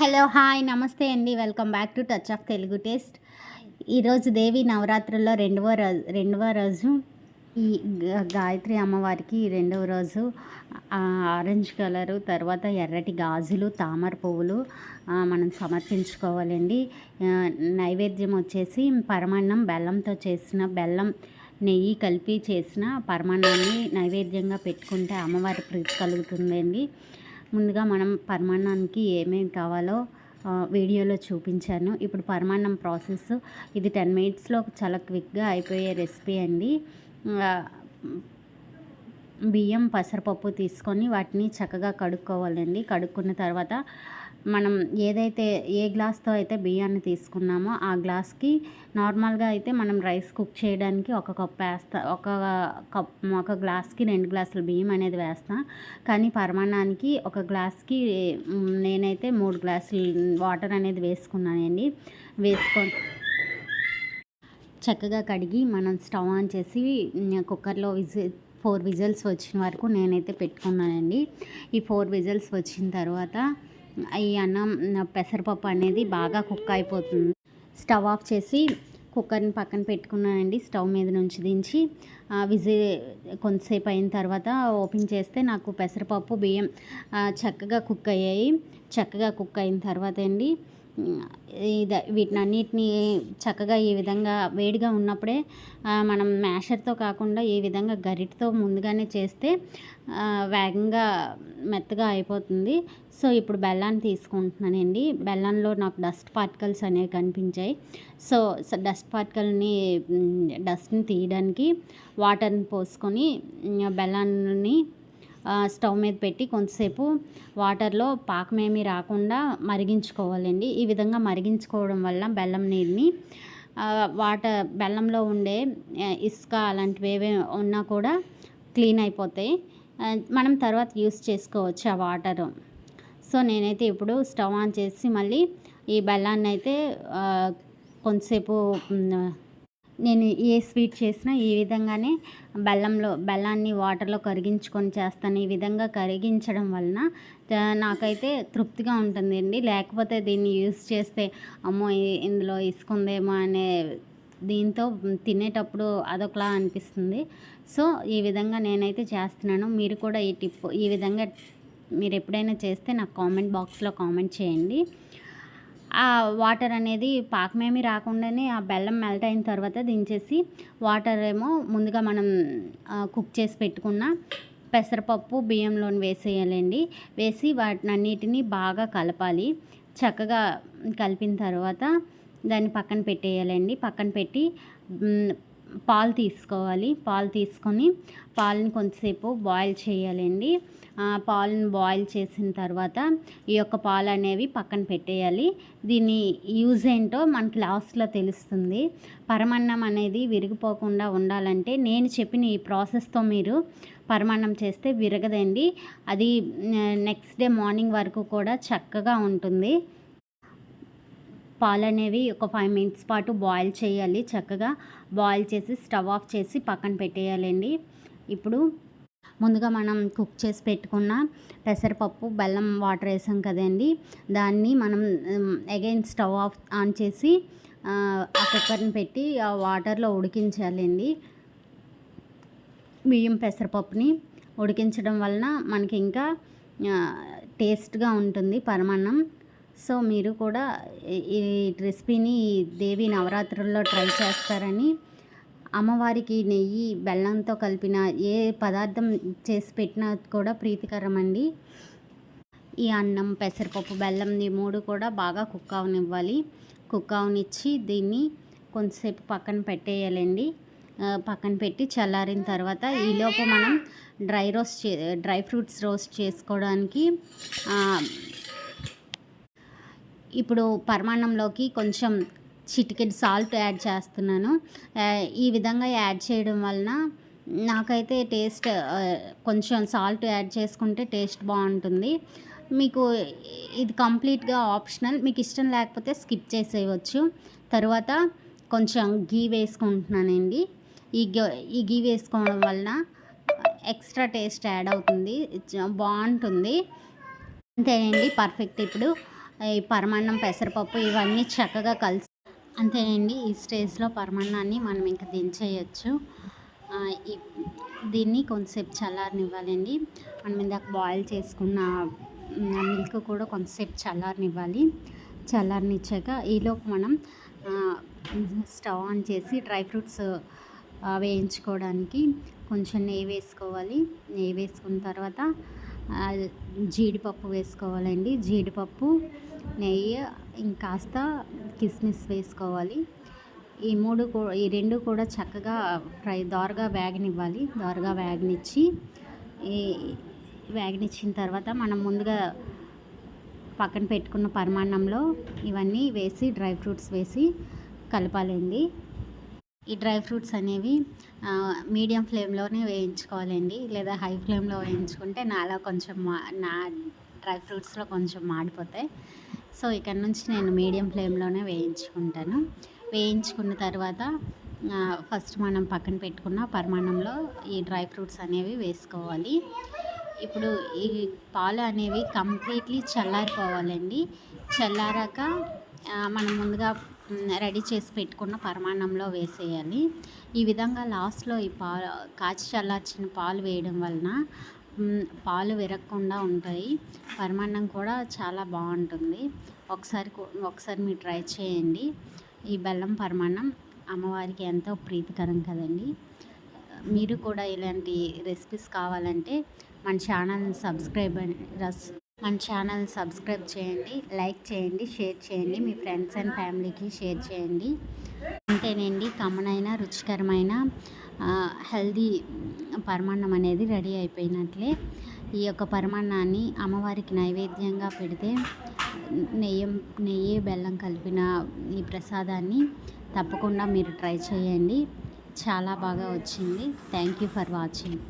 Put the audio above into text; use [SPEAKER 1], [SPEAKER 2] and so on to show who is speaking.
[SPEAKER 1] Hello hi నమస్తే అండి. Welcome back to touch of Telugu taste. ఈరోజు దేవి నవరాత్రుల్లో రెండవ రోజు రెండవ రోజు ఈ గాయత్రి అమ్మవారికి రెండవ రోజు ఆరెంజ్ కలరు తర్వాత ఎర్రటి గాజులు తామర పువ్వులు మనం సమర్పించుకోవాలండి. నైవేద్యం వచ్చేసి పరమాన్నం బెల్లంతో చేసిన బెల్లం నెయ్యి కలిపి చేసిన పరమాన్నాన్ని నైవేద్యంగా పెట్టుకుంటే అమ్మవారి ప్రీతి కలుగుతుందండి. ముందుగా మనం పరమాన్నానికి ఏమేమి కావాలో వీడియోలో చూపించాను. ఇప్పుడు పరమాన్నం ప్రాసెస్. ఇది టెన్ మినిట్స్లో చాలా క్విక్గా అయిపోయే రెసిపీ అండి. బియ్యం పెసరపప్పు తీసుకొని వాటిని చక్కగా కడుక్కోవాలండి. కడుక్కున్న తర్వాత మనం ఏదైతే ఏ గ్లాస్తో అయితే బియ్యాన్ని తీసుకున్నామో ఆ గ్లాస్కి నార్మల్గా అయితే మనం రైస్ కుక్ చేయడానికి ఒక కప్ వేస్తా ఒక కప్ ఒక గ్లాస్కి రెండు గ్లాసులు బియ్యం అనేది వేస్తా. కానీ పరమాణానికి ఒక గ్లాస్కి నేనైతే మూడు గ్లాసులు వాటర్ అనేది వేసుకున్నానండి. వేసుకొని చక్కగా కడిగి మనం స్టవ్ ఆన్ చేసి కుక్కర్లో విజి ఫోర్ విజిల్స్ వచ్చిన వరకు నేనైతే పెట్టుకున్నానండి. ఈ ఫోర్ విజిల్స్ వచ్చిన తర్వాత ఈ అన్నం పెసరపప్పు అనేది బాగా కుక్ అయిపోతుంది. స్టవ్ ఆఫ్ చేసి కుక్కర్ని పక్కన పెట్టుకున్నానండి. స్టవ్ మీద నుంచి దించి విజి కొంతసేపు అయిన తర్వాత ఓపెన్ చేస్తే నాకు పెసరపప్పు బియ్యం చక్కగా కుక్ అయ్యాయి. చక్కగా కుక్ అయిన తర్వాత అండి వీటిని అన్నిటిని చక్కగా ఈ విధంగా వేడిగా ఉన్నప్పుడే మనం మ్యాషర్తో కాకుండా ఈ విధంగా గరిటతో ముందుగానే చేస్తే వేగంగా మెత్తగా అయిపోతుంది. సో ఇప్పుడు బెల్లాన్ని తీసుకుంటున్నానండి. బెల్లంలో నాకు డస్ట్ పార్టికల్స్ అనేవి కనిపించాయి. సో డస్ట్ పార్టికల్ని డస్ట్ని తీయడానికి వాటర్ని పోసుకొని బెల్లాన్ని స్టవ్ మీద పెట్టి కొంతసేపు వాటర్లో పాకమేమీ రాకుండా మరిగించుకోవాలండి. ఈ విధంగా మరిగించుకోవడం వల్ల బెల్లం నీరుని వాటర్ బెల్లంలో ఉండే ఇసుక అలాంటివి ఏవే ఉన్నా కూడా క్లీన్ అయిపోతాయి. మనం తర్వాత యూస్ చేసుకోవచ్చు ఆ వాటరు. సో నేనైతే ఇప్పుడు స్టవ్ ఆన్ చేసి మళ్ళీ ఈ బెల్లాన్ని అయితే కొంతసేపు నేను ఏ స్వీట్ చేసినా ఈ విధంగానే బెల్లంలో బెల్లాన్ని వాటర్లో కరిగించుకొని చేస్తాను. ఈ విధంగా కరిగించడం వలన నాకైతే తృప్తిగా ఉంటుందండి. లేకపోతే దీన్ని యూస్ చేస్తే అమ్మో ఇందులో ఇసుకుందేమో అనే దీంతో తినేటప్పుడు అదొకలా అనిపిస్తుంది. సో ఈ విధంగా నేనైతే చేస్తున్నాను. మీరు కూడా ఈ టిప్ ఈ విధంగా మీరు ఎప్పుడైనా చేస్తే నాకు కామెంట్ బాక్స్లో కామెంట్ చేయండి. ఆ వాటర్ అనేది పాకమేమి రాకుండానే ఆ బెల్లం మెల్ట్ అయిన తర్వాత దించేసి వాటర్ ఏమో ముందుగా మనం కుక్ చేసి పెట్టుకున్న పెసరపప్పు బియ్యంలోని వేసేయాలండి. వేసి వాటిని అన్నిటినీ బాగా కలపాలి. చక్కగా కలిపిన తర్వాత దాన్ని పక్కన పెట్టేయాలండి. పక్కన పెట్టి పాలు తీసుకోవాలి. పాలు తీసుకొని పాలను కొంతసేపు బాయిల్ చేయాలండి. పాలను బాయిల్ చేసిన తర్వాత ఈ యొక్క పాలు అనేవి పక్కన పెట్టేయాలి. దీని యూజ్ ఏంటో మనకి లాస్ట్లో తెలుస్తుంది. పరమాన్నం అనేది విరిగిపోకుండా ఉండాలంటే నేను చెప్పిన ఈ ప్రాసెస్తో మీరు పరమాన్నం చేస్తే విరగదండి. అది నెక్స్ట్ డే మార్నింగ్ వరకు కూడా చక్కగా ఉంటుంది. పాలు అనేవి ఒక ఫైవ్ మినిట్స్ పాటు బాయిల్ చేయాలి. చక్కగా బాయిల్ చేసి స్టవ్ ఆఫ్ చేసి పక్కన పెట్టేయాలండి. ఇప్పుడు ముందుగా మనం కుక్ చేసి పెట్టుకున్న పెసరపప్పు బెల్లం వాటర్ వేసాం కదండి. దాన్ని మనం అగైన్ స్టవ్ ఆఫ్ ఆన్ చేసి ఆ, కుక్కర్ని పెట్టి ఆ వాటర్లో ఉడికించాలండి. బియ్యం పెసరపప్పుని ఉడికించడం వలన మనకి ఇంకా టేస్ట్గా ఉంటుంది పరమాన్నం. సో మీరు కూడా ఈ- రెసిపీని దేవి నవరాత్రుల్లో ట్రై చేస్తారని అమ్మవారికి నెయ్యి బెల్లంతో కలిపిన ఏ పదార్థం చేసి పెట్టినా కూడా ప్రీతికరం అండి ఈ అన్నం పెసరపప్పు బెల్లం ఈ మూడు కూడా బాగా కుక్ అవనివ్వాలి. కుక్ అవనిచ్చి దీన్ని కొంతసేపు పక్కన పెట్టేయాలండి. పక్కన పెట్టి చల్లారిన తర్వాత ఈలోపు మనం డ్రై రోస్ట్ చే డ్రై ఫ్రూట్స్ రోస్ట్ చేసుకోవడానికి ఇప్పుడు పరమాన్నంలోకి కొంచెం చిటికెడ్ సాల్ట్ యాడ్ చేస్తున్నాను. ఈ విధంగా యాడ్ చేయడం వలన నాకైతే టేస్ట్ కొంచెం సాల్ట్ యాడ్ చేసుకుంటే టేస్ట్ బాగుంటుంది. మీకు ఇది కంప్లీట్గా ఆప్షనల్. మీకు ఇష్టం లేకపోతే స్కిప్ చేసేయవచ్చు. తర్వాత కొంచెం గీ వేసుకుంటున్నానండి. ఈ ఈ గీ వేసుకోవడం వలన ఎక్స్ట్రా టేస్ట్ యాడ్ అవుతుంది. బాగుంటుంది. అంతేనండి పర్ఫెక్ట్ ఇప్పుడు. ఈ పరమాన్నం పెసరపప్పు ఇవన్నీ చక్కగా కలిసి అంతేనండి. ఈ స్టేజ్లో పరమాన్నాన్ని మనం ఇంకా దించేయచ్చు. దీన్ని కొంతసేపు చల్లారనివ్వాలండి. మనం ఇందాక బాయిల్ చేసుకున్న మిల్క్ కూడా కొంతసేపు చల్లారనివ్వాలి. చల్లారనిచ్చాక ఈలోపు మనం స్టవ్ ఆన్ చేసి డ్రై ఫ్రూట్స్ వేయించుకోవడానికి కొంచెం నెయ్యి వేసుకోవాలి. నెయ్యి వేసుకున్న తర్వాత జీడిపప్పు వేసుకోవాలండి. జీడిపప్పు నెయ్యి ఇంకాస్త కిస్మిస్ వేసుకోవాలి. ఈ మూడు ఈ రెండు కూడా చక్కగా ఫ్రై దోరగా వేగనివ్వాలి. దోరగా వేగనిచ్చి ఈ వేగనిచ్చిన తర్వాత మనం ముందుగా పక్కన పెట్టుకున్న పరిమాణంలో ఇవన్నీ వేసి డ్రై ఫ్రూట్స్ వేసి కలపాలండి. ఈ డ్రై ఫ్రూట్స్ అనేవి మీడియం ఫ్లేమ్లోనే వేయించుకోవాలండి. లేదా హై ఫ్లేమ్లో వేయించుకుంటే నాలా కొంచెం మా- నా డ్రై ఫ్రూట్స్లో కొంచెం మాడిపోతాయి. సో ఇక్కడ నుంచి నేను మీడియం ఫ్లేమ్లోనే వేయించుకుంటాను. వేయించుకున్న తర్వాత ఫస్ట్ మనం పక్కన పెట్టుకున్న పరిమాణంలో ఈ డ్రై ఫ్రూట్స్ అనేవి వేసుకోవాలి. ఇప్పుడు ఈ పాలు అనేవి కంప్లీట్లీ చల్లారిపోవాలండి. చల్లారాక మనం ముందుగా రెడీ చేసి పెట్టుకున్న పరిమాణంలో వేసేయాలి. ఈ విధంగా లాస్ట్లో ఈ పాలు కాచి చల్లార్చిన పాలు వేయడం వలన పాలు విరగకుండా ఉంటాయి. పరిమాణం కూడా చాలా బాగుంటుంది. ఒకసారి ఒకసారి మీరు ట్రై చేయండి. ఈ బెల్లం పరిమాణం అమ్మవారికి ఎంతో ప్రీతికరం కదండి. మీరు కూడా ఇలాంటి రెసిపీస్ కావాలంటే మన ఛానల్ని సబ్స్క్రైబ్ రస్ మన ఛానల్ సబ్స్క్రైబ్ చేయండి లైక్ చేయండి షేర్ చేయండి మీ ఫ్రెండ్స్ అండ్ ఫ్యామిలీకి షేర్ చేయండి. అంతేనండి కమనైన రుచికరమైన హెల్దీ పరమాన్నం అనేది రెడీ అయిపోయినట్లే. ఈ యొక్క పరమాన్నాన్ని అమ్మవారికి నైవేద్యంగా పెడితే నెయ్యి నెయ్యి బెల్లం కలిపిన ఈ ప్రసాదాన్ని తప్పకుండా మీరు ట్రై చేయండి. చాలా బాగా వచ్చింది. Thank you for watching.